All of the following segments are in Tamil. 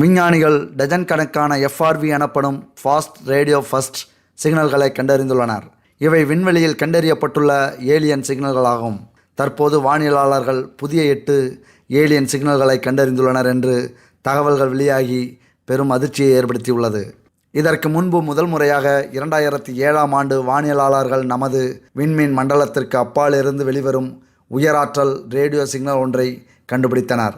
விஞ்ஞானிகள் டஜன் கணக்கான எஃப்ஆர்வி எனப்படும் ஃபாஸ்ட் ரேடியோ ஃபர்ஸ்ட் சிக்னல்களை கண்டறிந்துள்ளனர். இவை விண்வெளியில் கண்டறியப்பட்டுள்ள ஏலியன் சிக்னல்களாகும். தற்போது வானியலாளர்கள் புதிய எட்டு ஏலியன் சிக்னல்களை கண்டறிந்துள்ளனர் என்று தகவல்கள் வெளியாகி பெரும் அதிர்ச்சியை ஏற்படுத்தியுள்ளது. இதற்கு முன்பு முதல் முறையாக இரண்டாயிரத்தி ஏழாம் ஆண்டு வானியலாளர்கள் நமது விண்மீன் மண்டலத்திற்கு அப்பாலிருந்து வெளிவரும் உயராற்றல் ரேடியோ சிக்னல் ஒன்றை கண்டுபிடித்தனர்.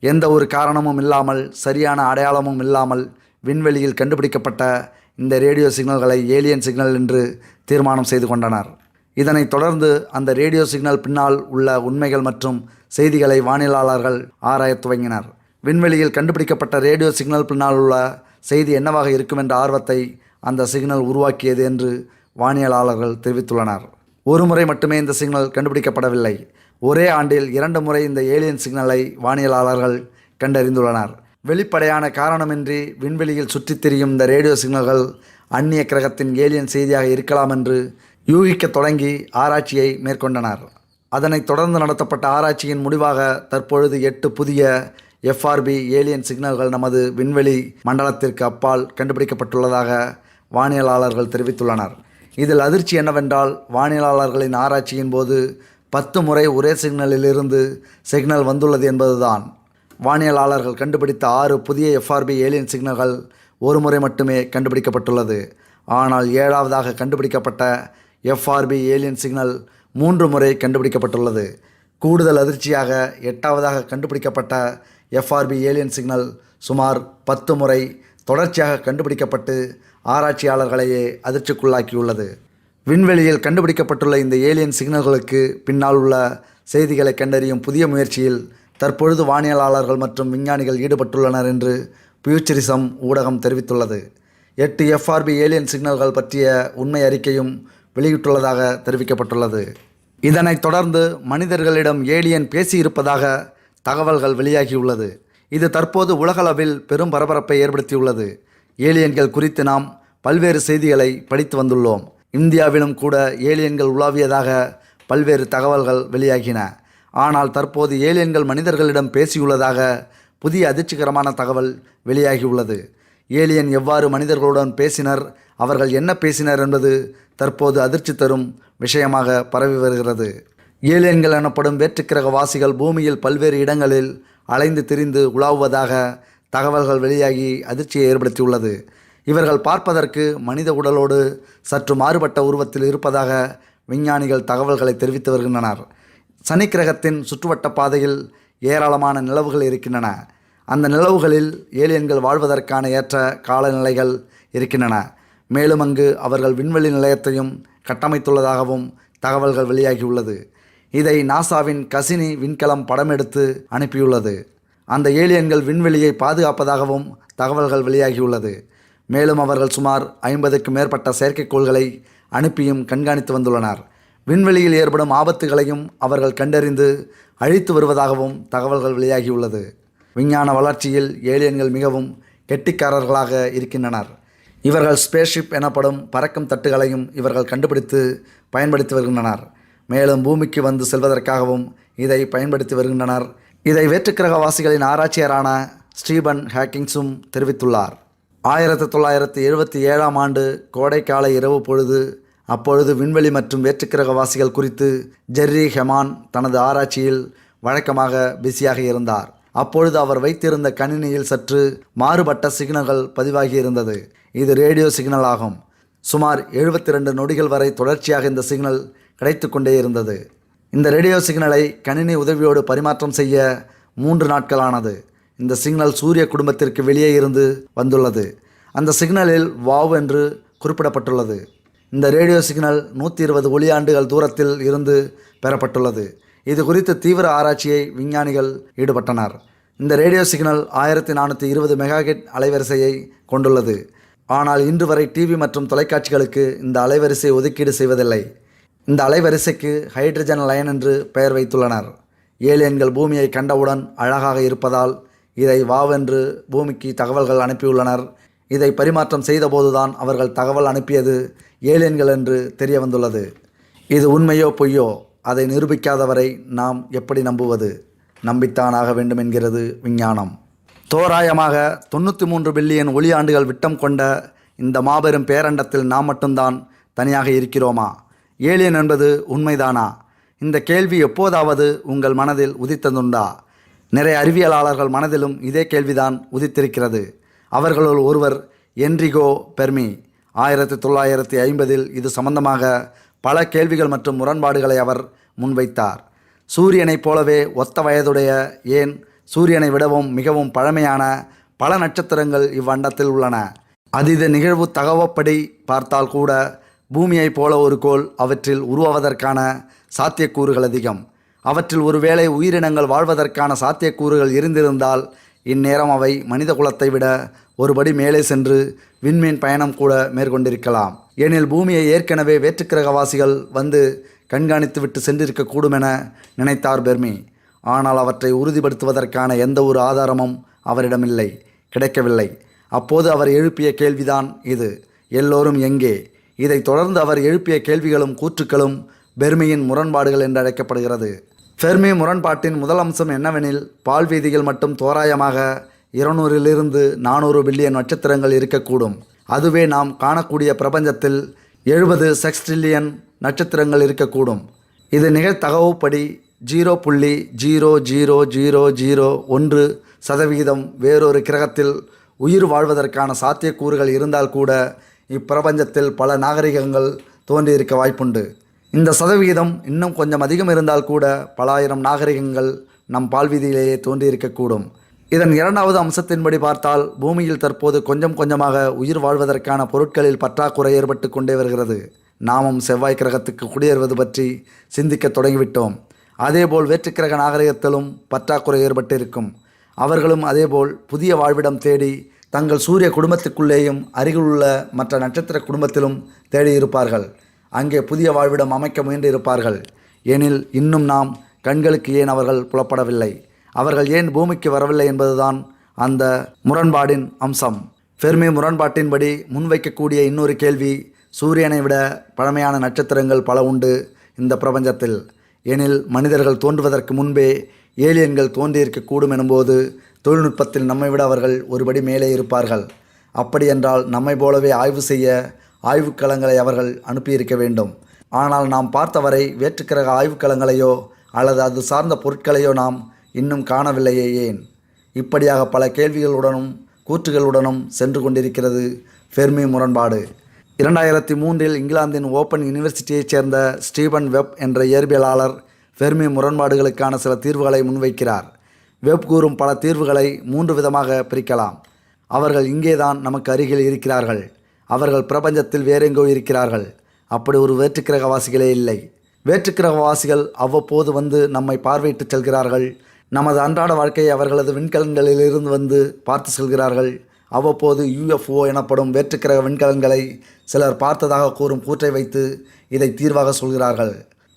எந்த ஒரு காரணமும் இல்லாமல் சரியான அடையாளமும் இல்லாமல் விண்வெளியில் கண்டுபிடிக்கப்பட்ட இந்த ரேடியோ சிக்னல்களை ஏலியன் சிக்னல் என்று தீர்மானம் செய்து கொண்டனர். இதனைத் தொடர்ந்து அந்த ரேடியோ சிக்னல் பின்னால் உள்ள உண்மைகள் மற்றும் செய்திகளை வானியலாளர்கள் ஆராயத் துவங்கினர். விண்வெளியில் கண்டுபிடிக்கப்பட்ட ரேடியோ சிக்னல் பின்னால் உள்ள செய்தி என்னவாக இருக்கும் என்ற ஆர்வத்தை அந்த சிக்னல் உருவாக்கியது என்று வானியலாளர்கள் தெரிவித்துள்ளனர். ஒரு முறை மட்டுமே இந்த சிக்னல் கண்டுபிடிக்கப்படவில்லை. ஒரே ஆண்டில் இரண்டு முறை இந்த ஏலியன் சிக்னலை வானியலாளர்கள் கண்டறிந்துள்ளனர். வெளிப்படையான காரணமின்றி விண்வெளியில் சுற்றித் திரியும் இந்த ரேடியோ சிக்னல்கள் அந்நிய கிரகத்தின் ஏலியன் செய்தியாக இருக்கலாம் என்று யூகிக்கத் தொடங்கி ஆராய்ச்சியை மேற்கொண்டனர். அதனைத் தொடர்ந்து நடத்தப்பட்ட ஆராய்ச்சியின் முடிவாக தற்பொழுது எட்டு புதிய எஃப்ஆர்பி ஏலியன் சிக்னல்கள் நமது விண்வெளி மண்டலத்திற்கு அப்பால் கண்டுபிடிக்கப்பட்டுள்ளதாக வானியலாளர்கள் தெரிவித்துள்ளனர். இதில் அதிர்ச்சி என்னவென்றால் வானியலாளர்களின் ஆராய்ச்சியின் போது பத்து முறை ஒரே சிக்னலிலிருந்து சிக்னல் வந்துள்ளது என்பதுதான். வானியலாளர்கள் கண்டுபிடித்த ஆறு புதிய எஃப்ஆர்பி ஏலியன் சிக்னல்கள் ஒரு முறை மட்டுமே கண்டுபிடிக்கப்பட்டுள்ளது. ஆனால் ஏழாவதாக கண்டுபிடிக்கப்பட்ட எஃப்ஆர்பி ஏலியன் சிக்னல் மூன்று முறை கண்டுபிடிக்கப்பட்டுள்ளது. கூடுதல் அதிர்ச்சியாக எட்டாவதாக கண்டுபிடிக்கப்பட்ட எஃப்ஆர்பி ஏலியன் சிக்னல் சுமார் பத்து முறை தொடர்ச்சியாக கண்டுபிடிக்கப்பட்டு ஆராய்ச்சியாளர்களையே அதிர்ச்சிக்குள்ளாக்கியுள்ளது. விண்வெளியில் கண்டுபிடிக்கப்பட்டுள்ள இந்த ஏலியன் சிக்னல்களுக்கு பின்னால் உள்ள செய்திகளை கண்டறியும் புதிய முயற்சியில் தற்பொழுது வானியலாளர்கள் மற்றும் விஞ்ஞானிகள் ஈடுபட்டுள்ளனர் என்று பியூச்சரிசம் ஊடகம் தெரிவித்துள்ளது. எட்டு எஃப்ஆர்பி ஏலியன் சிக்னல்கள் பற்றிய உண்மை அறிக்கையும் வெளியிட்டுள்ளதாக தெரிவிக்கப்பட்டுள்ளது. இதனைத் தொடர்ந்து மனிதர்களிடம் ஏலியன் பேசியிருப்பதாக தகவல்கள் வெளியாகியுள்ளது. இது தற்போது உலகளவில் பெரும் பரபரப்பை ஏற்படுத்தியுள்ளது. ஏலியன்கள் குறித்து நாம் பல்வேறு செய்திகளை படித்து வந்துள்ளோம். இந்தியாவிலும் கூட ஏலியன்கள் உலாவியதாக பல்வேறு தகவல்கள் வெளியாகின. ஆனால் தற்போது ஏலியன்கள் மனிதர்களிடம் பேசியுள்ளதாக புதிய அதிர்ச்சிகரமான தகவல் வெளியாகியுள்ளது. ஏலியன் எவ்வாறு மனிதர்களுடன் பேசினர் அவர்கள் என்ன பேசினர் என்பது தற்போது அதிர்ச்சி தரும் விஷயமாக பரவி வருகிறது. ஏலியன்கள் எனப்படும் வேற்றுக்கிரக வாசிகள் பூமியில் பல்வேறு இடங்களில் அலைந்து திரிந்து உலாவுவதாக தகவல்கள் வெளியாகி அதிர்ச்சியை ஏற்படுத்தியுள்ளது. இவர்கள் பார்ப்பதற்கு மனித உடலோடு சற்று மாறுபட்ட உருவத்தில் இருப்பதாக விஞ்ஞானிகள் தகவல்களை தெரிவித்து வருகின்றனர். சனி கிரகத்தின் சுற்றுவட்ட பாதையில் ஏராளமான நிலவுகள் இருக்கின்றன. அந்த நிலவுகளில் ஏலியன்கள் வாழ்வதற்கான ஏற்ற காலநிலைகள் இருக்கின்றன. மேலும் அங்கு அவர்கள் விண்வெளி நிலையத்தையும் கட்டமைத்துள்ளதாகவும் தகவல்கள் வெளியாகியுள்ளது. இதை நாசாவின் கசினி விண்கலம் படம் எடுத்து அனுப்பியுள்ளது. அந்த ஏலியன்கள் விண்வெளியை பாதுகாப்பதாகவும் தகவல்கள் வெளியாகியுள்ளது. மேலும் அவர்கள் சுமார் ஐம்பதுக்கும் மேற்பட்ட செயற்கைக்கோள்களை அனுப்பியும் கண்காணித்து வந்துள்ளனர். விண்வெளியில் ஏற்படும் ஆபத்துகளையும் அவர்கள் கண்டறிந்து அழித்து வருவதாகவும் தகவல்கள் வெளியாகியுள்ளது. விஞ்ஞான வளர்ச்சியில் ஏலியன்கள் மிகவும் கெட்டிக்காரர்களாக இருக்கின்றனர். இவர்கள் ஸ்பேஸ்ஷிப் எனப்படும் பறக்கும் தட்டுகளையும் இவர்கள் கண்டுபிடித்து பயன்படுத்தி வருகின்றனர். மேலும் பூமிக்கு வந்து செல்வதற்காகவும் இதை பயன்படுத்தி வருகின்றனர். இதை வேற்றுக்கிரகவாசிகளின் ஆராய்ச்சியரான ஸ்டீபன் ஹேக்கிங்ஸும் தெரிவித்துள்ளார். ஆயிரத்தி தொள்ளாயிரத்தி எழுபத்தி ஏழாம் ஆண்டு கோடைக்கால இரவு பொழுது அப்பொழுது விண்வெளி மற்றும் வேற்றுக்கிரகவாசிகள் குறித்து ஜெர்ரி ஹெமான் தனது ஆராய்ச்சியில் வழக்கமாக பிஸியாக இருந்தார். அப்பொழுது அவர் வைத்திருந்த கணினியில் சற்று மாறுபட்ட சிக்னல்கள் பதிவாகி இருந்தது இது ரேடியோ சிக்னல் ஆகும். சுமார் எழுபத்தி ரெண்டு நொடிகள் வரை தொடர்ச்சியாக இந்த சிக்னல் கிடைத்து கொண்டே இருந்தது. இந்த ரேடியோ சிக்னலை கணினி உதவியோடு பரிமாற்றம் செய்ய மூன்று நாட்களானது. இந்த சிக்னல் சூரிய குடும்பத்திற்கு வெளியே இருந்து வந்துள்ளது. அந்த சிக்னலில் வாவ் என்று குறிப்பிடப்பட்டுள்ளது. இந்த ரேடியோ சிக்னல் நூற்றி இருபது ஒளியாண்டுகள் தூரத்தில் இருந்து பெறப்பட்டுள்ளது. இது குறித்து தீவிர ஆராய்ச்சியை விஞ்ஞானிகள் ஈடுபட்டனர். இந்த ரேடியோ சிக்னல் ஆயிரத்தி நானூற்றி இருபது மெகாஹெட் அலைவரிசையை கொண்டுள்ளது. ஆனால் இன்று வரை டிவி மற்றும் தொலைக்காட்சிகளுக்கு இந்த அலைவரிசை ஒதுக்கீடு செய்வதில்லை. இந்த அலைவரிசைக்கு ஹைட்ரஜன் லைன் என்று பெயர் வைத்துள்ளனர். ஏலியன்கள் பூமியை கண்டவுடன் அழகாக இருப்பதால் இதை வாவென்று பூமிக்கு தகவல்கள் அனுப்பியுள்ளனர். இதை பரிமாற்றம் செய்தபோதுதான் அவர்கள் தகவல் அனுப்பியது ஏலியன்கள் என்று தெரிய வந்துள்ளது இது உண்மையோ பொய்யோ அதை நிரூபிக்காதவரை நாம் எப்படி நம்புவது? நம்பித்தான் ஆக வேண்டும் என்கிறது விஞ்ஞானம். தோராயமாக தொண்ணூற்றி மூன்று பில்லியன் ஒளி ஆண்டுகள் விட்டம் கொண்ட இந்த மாபெரும் பேரண்டத்தில் நாம் மட்டும்தான் தனியாக இருக்கிறோமா? ஏலியன் என்பது உண்மைதானா? இந்த கேள்வி எப்போதாவது உங்கள் மனதில் உதித்ததுண்டா? நிறைய அறிவியலாளர்கள் மனதிலும் இதே கேள்விதான் உதித்திருக்கிறது. அவர்களுள் ஒருவர் என்ரிகோ பெர்மி. ஆயிரத்தி தொள்ளாயிரத்தி ஐம்பதில் இது சம்பந்தமாக பல கேள்விகள் மற்றும் முரண்பாடுகளை அவர் முன்வைத்தார். சூரியனைப் போலவே ஒத்த வயதுடைய ஏன் சூரியனை விடவும் மிகவும் பழமையான பல நட்சத்திரங்கள் இவ்வண்டத்தில் உள்ளன. அதீத நிகழ்வு தகவப்படி பார்த்தால் கூட பூமியைப் போல ஒரு கோள் அவற்றில் உருவாவதற்கான சாத்தியக்கூறுகள் அதிகம். அவற்றில் ஒருவேளை உயிரினங்கள் வாழ்வதற்கான சாத்தியக்கூறுகள் இருந்திருந்தால் இந்நேரம் அவை மனித குலத்தை விட ஒருபடி மேலே சென்று விண்மீன் பயணம் கூட மேற்கொண்டிருக்கலாம். ஏனில் பூமியை ஏற்கனவே வேற்றுக்கிரகவாசிகள் வந்து கண்காணித்து விட்டு சென்றிருக்கக்கூடும் என நினைத்தார் பெர்மி. ஆனால் அவற்றை உறுதிப்படுத்துவதற்கான எந்த ஒரு ஆதாரமும் அவரிடமில்லை கிடைக்கவில்லை. அப்போது அவர் எழுப்பிய கேள்விதான் இது. எல்லோரும் எங்கே? இதைத் தொடர்ந்து அவர் எழுப்பிய கேள்விகளும் கூற்றுக்களும் பெர்மியின் முரண்பாடுகள் என்று அழைக்கப்படுகிறது ஃபெர்மி முரண்பாட்டின் முதல் அம்சம் என்னவெனில் பால்வீதிகள் மட்டும் தோராயமாக இருநூறிலிருந்து நானூறு பில்லியன் நட்சத்திரங்கள் இருக்கக்கூடும். அதுவே நாம் காணக்கூடிய பிரபஞ்சத்தில் எழுபது செக்ஸ்ட்ரில்லியன் நட்சத்திரங்கள் இருக்கக்கூடும். இது நிகழ்த்தகவுப்படி ஜீரோ புள்ளி ஜீரோ ஜீரோ ஜீரோ ஜீரோ ஒன்று சதவிகிதம் வேறொரு கிரகத்தில் உயிர் வாழ்வதற்கான சாத்தியக்கூறுகள் இருந்தால் கூட இப்பிரபஞ்சத்தில் பல நாகரிகங்கள் தோன்றியிருக்க வாய்ப்புண்டு. இந்த சதவிகிதம் இன்னும் கொஞ்சம் அதிகம் இருந்தால் கூட பல ஆயிரம் நாகரிகங்கள் நம் பால்வீதியிலேயே தோன்றியிருக்கக்கூடும். இதன் இரண்டாவது அம்சத்தின்படி பார்த்தால் பூமியில் தற்போது கொஞ்சம் கொஞ்சமாக உயிர் வாழ்வதற்கான பொருட்களில் பற்றாக்குறை ஏற்பட்டு கொண்டே வருகிறது. நாமும் செவ்வாய் கிரகத்துக்கு குடியேறுவது பற்றி சிந்திக்க தொடங்கிவிட்டோம். அதேபோல் வேற்றுக்கிரக நாகரிகத்திலும் பற்றாக்குறை ஏற்பட்டிருக்கும். அவர்களும் அதேபோல் புதிய வாழ்விடம் தேடி தங்கள் சூரிய குடும்பத்துக்குள்ளேயும் அருகிலுள்ள மற்ற நட்சத்திர குடும்பத்திலும் தேடியிருப்பார்கள். அங்கே புதிய வாழ்விடம் அமைக்க முயன்று இருப்பார்கள் எனில் இன்னும் நாம் கண்களுக்கு ஏன் அவர்கள் புலப்படவில்லை? அவர்கள் ஏன் பூமிக்கு வரவில்லை என்பதுதான் அந்த முரண்பாடின் அம்சம். ஃபெர்மி முரண்பாட்டின்படி முன்வைக்கக்கூடிய இன்னொரு கேள்வி சூரியனை விட பழமையான நட்சத்திரங்கள் பல உண்டு இந்த பிரபஞ்சத்தில். எனில் மனிதர்கள் தோன்றுவதற்கு முன்பே ஏலியன்கள் தோன்றியிருக்கக்கூடும் எனும்போது தொழில்நுட்பத்தில் நம்மை விட அவர்கள் ஒருபடி மேலே இருப்பார்கள். அப்படியென்றால் நம்மை போலவே ஆய்வு செய்ய ஆய்வுக்களங்களை அவர்கள் அனுப்பியிருக்க வேண்டும். ஆனால் நாம் பார்த்தவரை வேற்றுக்கிரக ஆய்வுக்களங்களையோ அல்லது அது சார்ந்த பொருட்களையோ நாம் இன்னும் காணவில்லையே ஏன்? இப்படியாக பல கேள்விகளுடனும் கூற்றுகளுடனும் சென்று கொண்டிருக்கிறது ஃபெர்மி முரண்பாடு. இரண்டாயிரத்தி மூன்றில் இங்கிலாந்தின் ஓப்பன் யூனிவர்சிட்டியைச் சேர்ந்த ஸ்டீபன் வெப் என்ற இயற்பியலாளர் ஃபெர்மி முரண்பாடுகளுக்கான சில தீர்வுகளை முன்வைக்கிறார். வெப் கூறும் பல தீர்வுகளை மூன்று விதமாக பிரிக்கலாம். அவர்கள் இங்கேதான் நமக்கு அருகில் இருக்கிறார்கள். அவர்கள் பிரபஞ்சத்தில் வேறெங்கோ இருக்கிறார்கள். அப்படி ஒரு வேற்றுக்கிரகவாசிகளே இல்லை. வேற்றுக்கிரகவாசிகள் அவ்வப்போது வந்து நம்மை பார்வையிட்டு செல்கிறார்கள். நமது அன்றாட வாழ்க்கையை அவர்களது விண்கலன்களிலிருந்து வந்து பார்த்து செல்கிறார்கள். அவ்வப்போது யுஎஃப்ஓ எனப்படும் வேற்றுக்கிரக விண்கலன்களை சிலர் பார்த்ததாக கூறும் கூற்றை வைத்து இதை தீர்வாக சொல்கிறார்கள்.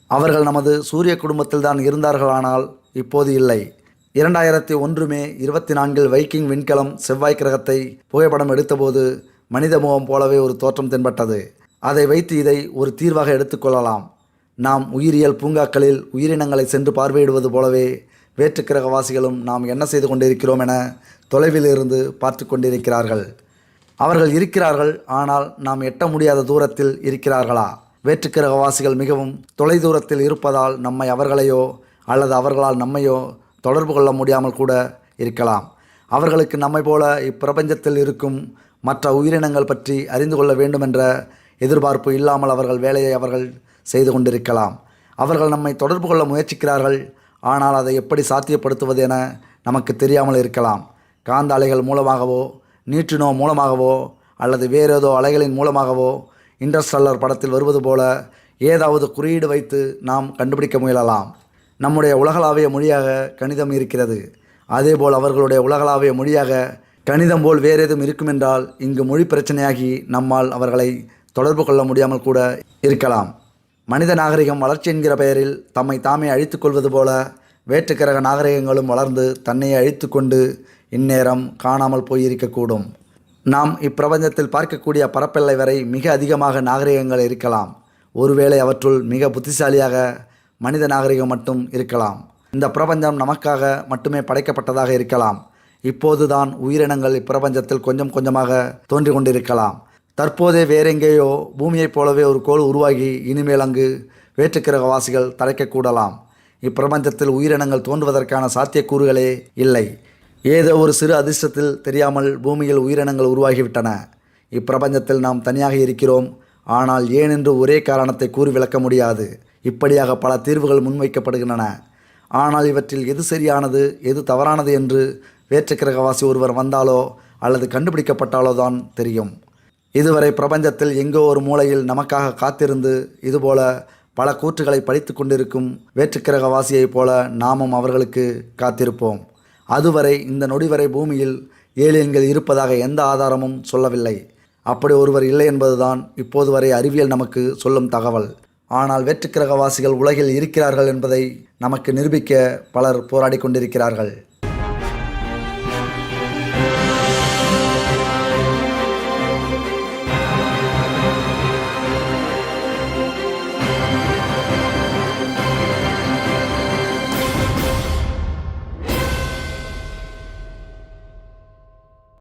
அவர்கள் நமது சூரிய குடும்பத்தில் தான் இருந்தார்களானால் இப்போது இல்லை. இரண்டாயிரத்தி ஒன்று மே இருபத்தி நான்கில் வைக்கிங் விண்கலம் செவ்வாய் கிரகத்தை புகைப்படம் எடுத்தபோது மனித முகம் போலவே ஒரு தோற்றம் தென்பட்டது. அதை வைத்து இதை ஒரு தீர்வாக எடுத்துக்கொள்ளலாம் நாம் உயிரியல் பூங்காக்களில் உயிரினங்களை சென்று பார்வையிடுவது போலவே வேற்றுக்கிரகவாசிகளும் நாம் என்ன செய்து கொண்டிருக்கிறோம் என தொலைவில் இருந்து பார்த்து கொண்டிருக்கிறார்கள். அவர்கள் இருக்கிறார்கள் ஆனால் நாம் எட்ட முடியாத தூரத்தில் இருக்கிறார்களா? வேற்றுக்கிரகவாசிகள் மிகவும் தொலைதூரத்தில் இருப்பதால் நம்மை அவர்களையோ அல்லது அவர்களால் நம்மையோ தொடர்பு கொள்ள முடியாமல் கூட இருக்கலாம். அவர்களுக்கு நம்மை போல இப்பிரபஞ்சத்தில் இருக்கும் மற்ற உயிரினங்கள் பற்றி அறிந்து கொள்ள வேண்டுமென்ற எதிர்பார்ப்பு இல்லாமல் அவர்கள் வேலையை அவர்கள் செய்து கொண்டிருக்கலாம். அவர்கள் நம்மை தொடர்பு கொள்ள முயற்சிக்கிறார்கள். ஆனால் அதை எப்படி சாத்தியப்படுத்துவது என நமக்கு தெரியாமல் இருக்கலாம். காந்த அலைகள் மூலமாகவோ நீற்றினோ மூலமாகவோ அல்லது வேறேதோ அலைகளின் மூலமாகவோ இன்டர்ஸ்டல்லர் படத்தில் வருவது போல ஏதாவது குறியீடு வைத்து நாம் கண்டுபிடிக்க முயலலாம். நம்முடைய உலகளாவிய மொழியாக கணிதம் இருக்கிறது. அதேபோல் அவர்களுடைய உலகளாவிய மொழியாக கணிதம் போல் வேறு எதுவும் இருக்குமென்றால் இங்கு மொழி பிரச்சனையாகி நம்மால் அவர்களை தொடர்பு கொள்ள முடியாமல் கூட இருக்கலாம். மனித நாகரிகம் வளர்ச்சி என்கிற பெயரில் தம்மை தாமே அழித்து கொள்வது போல வேற்றுக்கிரக நாகரிகங்களும் வளர்ந்து தன்னையே அழித்து கொண்டு இந்நேரம் காணாமல் போயிருக்கக்கூடும். நாம் இப்பிரபஞ்சத்தில் பார்க்கக்கூடிய பரப்பெல்லை வரை மிக அதிகமாக நாகரிகங்கள் இருக்கலாம். ஒருவேளை அவற்றுள் மிக புத்திசாலியாக மனித நாகரிகம் மட்டும் இருக்கலாம். இந்த பிரபஞ்சம் நமக்காக மட்டுமே படைக்கப்பட்டதாக இருக்கலாம். இப்போதுதான் உயிரினங்கள் இப்பிரபஞ்சத்தில் கொஞ்சம் கொஞ்சமாக தோன்றி கொண்டிருக்கலாம். தற்போதே வேறெங்கேயோ பூமியைப் போலவே ஒரு கோள் உருவாகி இனிமேல் அங்கு வேற்றுக்கிரகவாசிகள் தழைக்கக்கூடலாம். இப்பிரபஞ்சத்தில் உயிரினங்கள் தோன்றுவதற்கான சாத்தியக்கூறுகளே இல்லை. ஏதோ ஒரு சிறு அதிர்ஷ்டத்தில் தெரியாமல் பூமியில் உயிரினங்கள் உருவாகிவிட்டன. இப்பிரபஞ்சத்தில் நாம் தனியாக இருக்கிறோம். ஆனால் ஏனென்று ஒரே காரணத்தை கூறி விளக்க முடியாது. இப்படியாக பல தீர்வுகள் முன்வைக்கப்படுகின்றன. ஆனால் இவற்றில் எது சரியானது எது தவறானது என்று வேற்றுக்கிரகவாசி ஒருவர் வந்தாலோ அல்லது கண்டுபிடிக்கப்பட்டாலோ தான் தெரியும். இதுவரை பிரபஞ்சத்தில் எங்கோ ஒரு மூலையில் நமக்காக காத்திருந்து இதுபோல பல கூற்றுகளை படித்து கொண்டிருக்கும் வேற்றுக்கிரகவாசியைப் போல நாமும் அவர்களுக்கு காத்திருப்போம். அதுவரை இந்த நொடி வரை பூமியில் ஏலியன்கள் இருப்பதாக எந்த ஆதாரமும் சொல்லவில்லை. அப்படி ஒருவர் இல்லை என்பதுதான் இப்போது வரை அறிவியல் நமக்கு சொல்லும் தகவல். ஆனால் வேற்றுக்கிரகவாசிகள் உலகில் இருக்கிறார்கள் என்பதை நமக்கு நிரூபிக்க பலர் போராடி கொண்டிருக்கிறார்கள்.